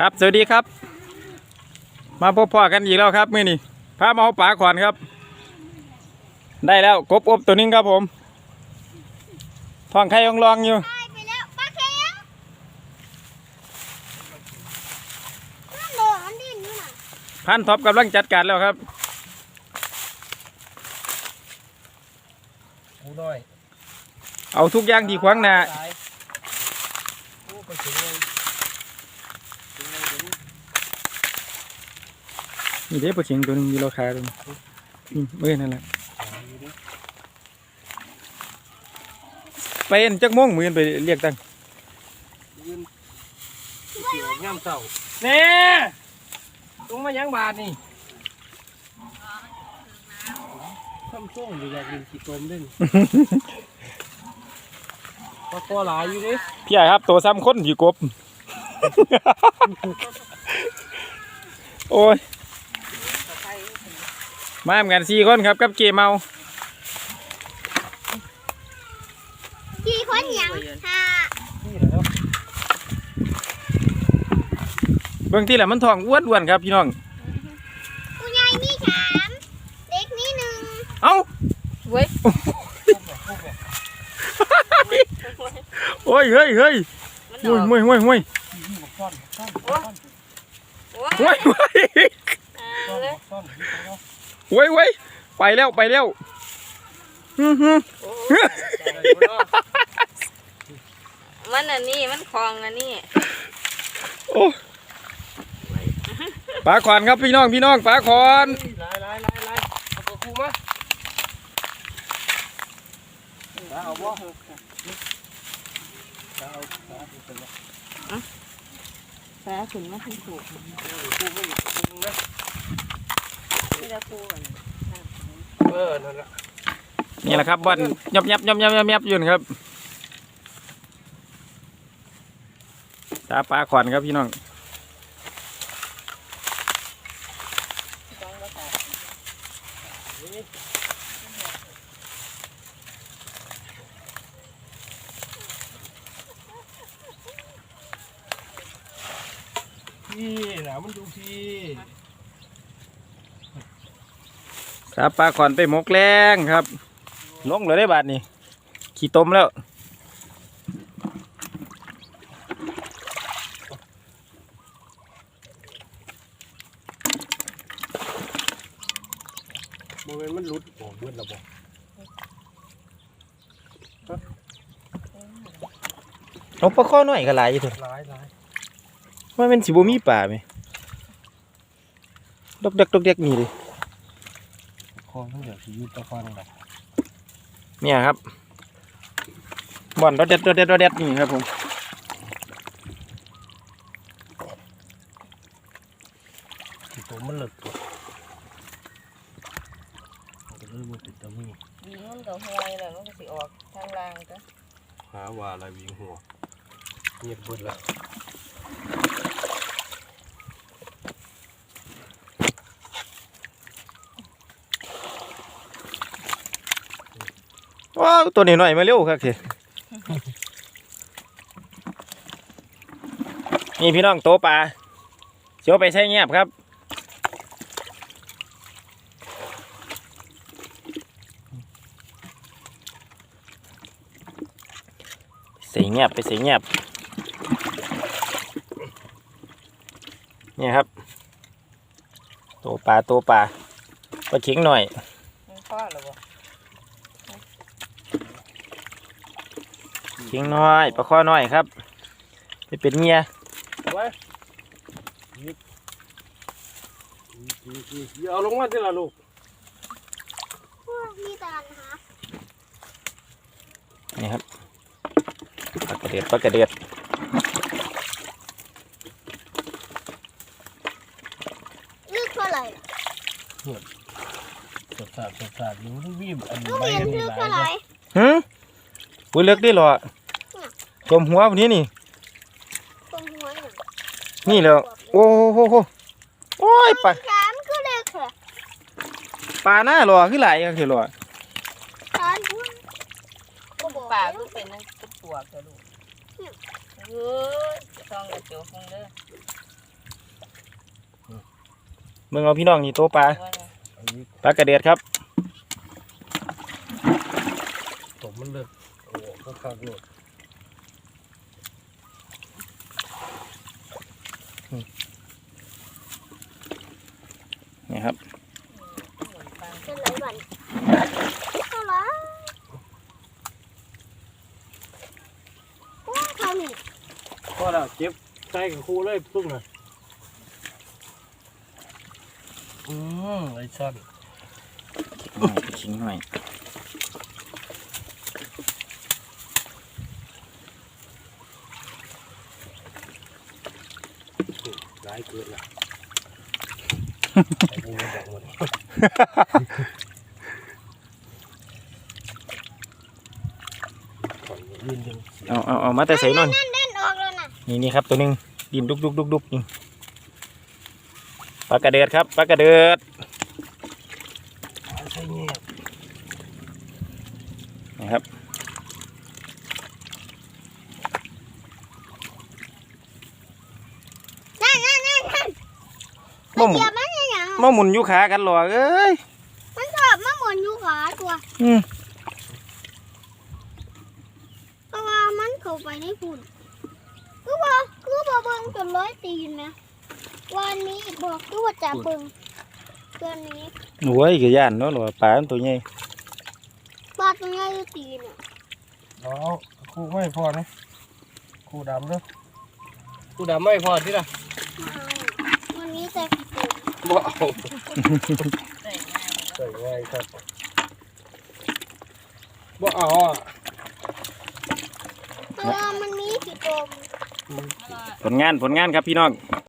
ครับสวัสดีครับ มาพบพ่อกันอีกแล้วครับมื่อนี้พามาเอาปลาขวานครับ ได้แล้วกบอบตัวหนึงครับผมท้องไข่ยองลองอยู่ได้ไปแล้วปลาเค็มนั่นโดนมันดิ้นอยู่น่ะพันท็อปกำลังจัดการแล้วครับกูน้อยเอาทุกอย่างที่ขวางหน้า ตายโอ้ไปถึงเลยถึงเลยถึง นี่เด้ปลาเข็งตัวหนึงมีราคาตัวนึงนี่เอ้ยนั่นแหละตายอยู่ดิไปเอ็นจักโม่วงมือนไปเรียกตั้งยืนเกี่ยวย่ำเต่าเน่ตรงมายังบาทนี่ทำส่งอยู่อยากกินกี่ตมเล่นปลาคอหลายอยู่ดิพี่ใหญ่ครับตัวซ้ำคนผีกบ โอ้ย มาเหมือนกันสี่คนครับกับเกมเมากี่คนยังห้านี่แหละครับเบื้องที่แหละมันทองอ้วนอ้วนๆครับพี่น้องผู้ใหญ่มีสามเด็กมีหนึ่งเอ้าเว้ยโอ้ยเฮ้ยเฮ้ยมันห่อวอยกห่วยห่วยห่วยนี่บอกซ่อนซ่อนซ่อนโอ้ยห่วยห่วย เอาเลย ซ่อนนี่ของเรา ห่วยห่วยไปแล้วไปแล้วฮึ่มฮึ่มโอ้ยมันอันนี้มันคลองอันนี้โอ้ปลาขวานครับพี่น้องพี่น้องปลาขวานลายลายลายลายเอาตัวคู่มาเอาบ่เอาเอาเป็นว่าแพ้ขึ้นมาทั้งคู่คู่ ไม่อยู่คู่นะคู่กันเออนั่นละนี่แหละครับบอลยับยับยับยับยับยับยู่นครับตาปลาขวานครับพี่น้องต้องมาตัดพี่นะมันดูพี่ ครับปลาขวานไปหมกแรงครับลงเลยได้บาทนี่ขี่ต้มแล้วโมเมนต์มันหลุดโอ้เบิดและบ่เอาปลาข้อน้อยก็หลายอยู่เถอะหลายหลายว่ามันสิบ่มีป่าไหมดอกเด็กดอกเด็กนี่เลย คอมันเดี๋ยวสิอยืดตะควันแบบเนี่ยครับบ่อนดอกเด็ดดอกเด็ดดอกเด็ดนี่ครับผมสิตัวมันหลุดตัวมันก็เลยบ่ติดตะมียิงมันก็ห่วยแล้วมันก็สิออกทางล่างก็หาว่าอะไรวิ่งหัวเงียบเบิดแล้ว ว้าวตัวนี้หน่อยมาเร็วครับเถอะนี่พี่น้องโตปลาเชียวไปใช้เงียบครับใส่เงียบไปใส่เงียบเนี่ยครับโตปลาโตปลาปลาเข็งหน่อย มันพ่อหรือบ่ เข็งน้อยปลาข้อน้อยครับไปเป็นเมียไว้หยิบหยิบหยิบหยิบเอาลงมาทีละลูกพวกมีตาลฮะนี่ครับปลากระเดียดปลากระเดียดลึกเท่าไหร่สดสาดสดสาดอยู่มันวิ่งอันลูกใบเรียนอันนี้ลึกหลาเท่ายไหร่หืม วุ้ยเลือกได้หรอจมหัววันนี้นี่ตรงหัวหนึ่งนี่แล้วโอ้โหโหโหโอ้ยปลาสามก็ลึกเหรอปลาหน้าหรอคือหลายก็คือหรอตอนหัวก็บอกปากแล้ก็วเป็นเป็นปวกกระดูกเฮ้ยจะต้องกระโจกคงเด้อเบิ่งเอาพี่น้องนี่ตัวปลาว่าไงอันนี้ปลากระเดียดครับ ผมมันเลิกโอ้ก็ขาดโลดนี่ครับเป็นไรบ้านเท่าไหรโอ้ทำนี่พอแล้วเก็บใส่กับครูเลยตุ้มน่ะอืมไอ้ชันขิงหน่อยหลายเกินละไอ้นี่ มันบอกหมดก่อนยืนยังเสียเอาเอาเอามาแต่ใส่นอนนั่นเด่นออกแล้วนะนี่นี่ครับตัวหนึงดินดุกดุกดุกดุกนี่ปลากระเดือดครับปลากระเดือดใช่เนี่ยนะครับ นั่นนั่นนั่นนั่น มาหมุ เหยี น ยบมันยังไง มาหมุนอยู่ขากันหรอกเอ้ยมันชอบมาหมุนอยู่ขาตัวอืมเพราะว่ามันเข้าไปในฝุ่นคือว่าคือว่าเบิ่งจนร้อยตีนนะวันนี้บอกคือว่าจะเบิ่งเดือนนี้โอ้ยกระย่านเนาะหนูปลามันตัวใหญ่ปลาตัวใหญ่อยู่ตีนอะเอาครูไม่พอนะครูดำเนาะครูดำไม่พอที่ละไม่วันนี้จะกี่ตัว บ่เอาได้ง่ายใส่ง่ายครับบ่เอาอะเพราะว่ามันมีกี่ตัวผลงานผลงานครับพี่น้อง